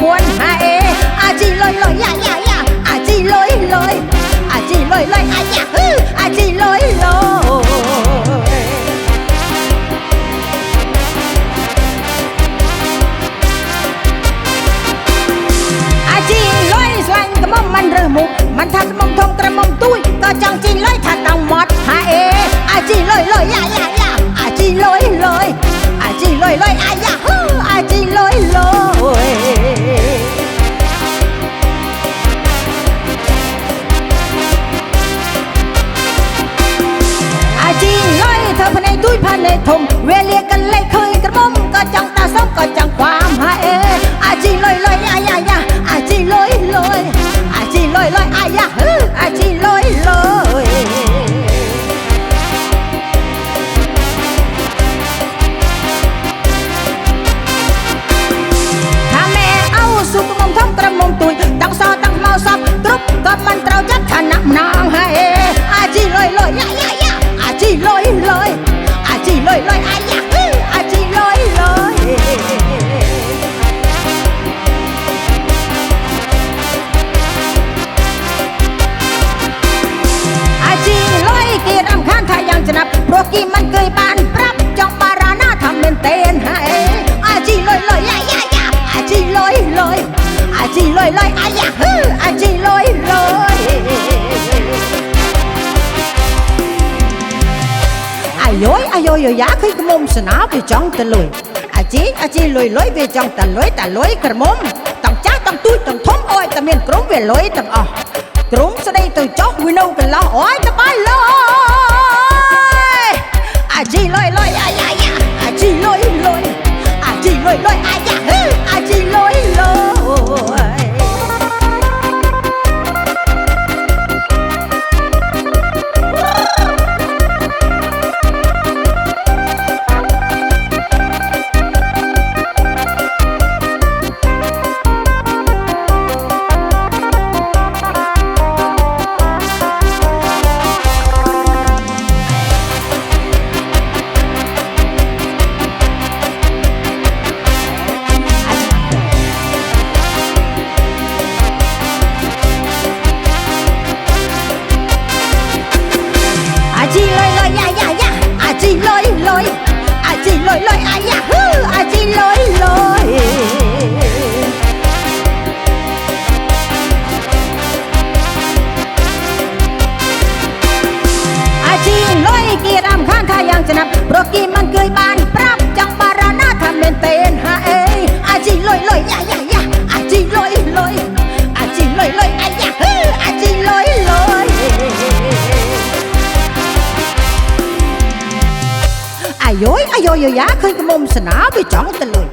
រីមកកាត់ប្រពន្ធហាអេអាជីលុយលុយយ៉ាយ៉ាយ៉ាអាជីលុយលុយអាជីលុយលុយអាយ៉ាហឺអា ធ្វើភ្នែកទួយភ្នែកធំវេលាកលេ យលុយអាយ៉ាហឺអាជីលុយលុយអាយយអាយយយ៉ាឃើញក្មុំស្នាវាចង់ទៅលុយអាជីអាជីលុយលុយវាចង់ទៅលុយតែលុយក្រមុំតំចាស់តំទូចតំធំអោយតែមានក្រុមវាលុយទាំងអស់ក្រុមស្ដីទៅចោះវានៅកន្លោះអោយទៅបាយលុយអាជីលុយលុយអាយ៉ាយ៉ាអាជីលុយលុយអាជីលុយលុយអាយ៉ា តអំខានថាយ៉ាងចំណាប់ប្រគីមិនគឺបានប្រាប់ចង់បារណាថាមែនទេហាអេអាជីលុយលុយយ៉ាយ៉ាយ៉ាអាជីលុយលុយអាជីលុយលុយអាយ៉ាហឺអាជីលុយលុយអាយយអាយយយ៉ាឃើញក្មុំស្នាវាចង់ទៅលុយ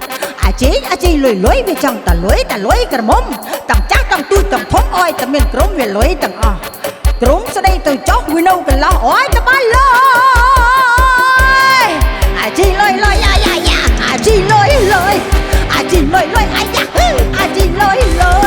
អាជីអាជីលុយលុយវាចង់តលុយតលុយក្រមុំទាំងចាស់ទាំងទូចទាំងធំអើយតែមានក្រុមវាលុយទាំងអស់ក្រុមស្ដីទៅចុះវានៅកន្លោះអើយតបានលុយ ลอยลอยอายะอาจีลอยลอย